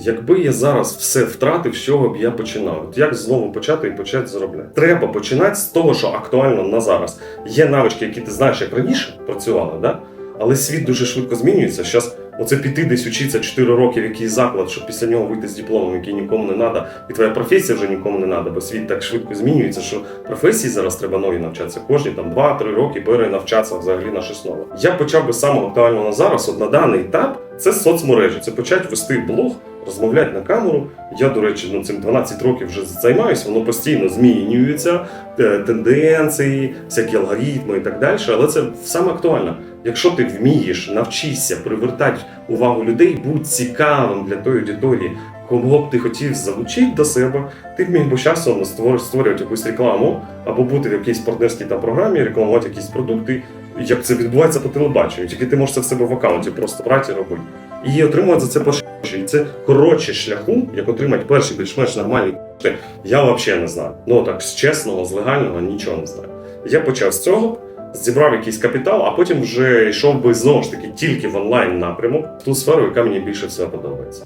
Якби я зараз все втратив, з чого б я починав? От як знову почати і почати заробляти? Треба починати з того, що актуально на зараз. Є навички, які ти знаєш, як раніше працювали, да? але світ дуже швидко змінюється. Зараз оце піти десь учитися 4 роки в якийсь заклад, щоб після нього вийти з дипломом, який нікому не треба, і твоя професія вже нікому не треба, бо світ так швидко змінюється, що професії зараз треба нові навчатися. Кожні там 2-3 роки перенавчатися взагалі на щось нове. Я почав би з самого актуального на зараз, от на даний етап, це соцмережі. Це почати вести блог, розмовляти на камеру. Я, до речі, ну цим 12 років вже займаюся, воно постійно змінюється, е, тенденції, всякі алгоритми і так далі. Але це саме актуально. Якщо ти вмієш, навчишся привертати увагу людей, будь цікавим для тої аудиторії, кого б ти хотів залучити до себе, ти б міг би часом створювати якусь рекламу або бути в якійсь партнерській там програмі, рекламувати якісь продукти. Як це відбувається по телебаченню, тільки ти можеш це в себе в аккаунті просто брати і робити. І отримувати за це гроші. І це коротше шляху, як отримати перші більш-менш нормальні я взагалі не знаю. Ну так, з чесного, з легального нічого не знаю. Я почав з цього, зібрав якийсь капітал, а потім вже йшов би знову ж таки тільки в онлайн напрямок, в ту сферу, яка мені більше всього подобається.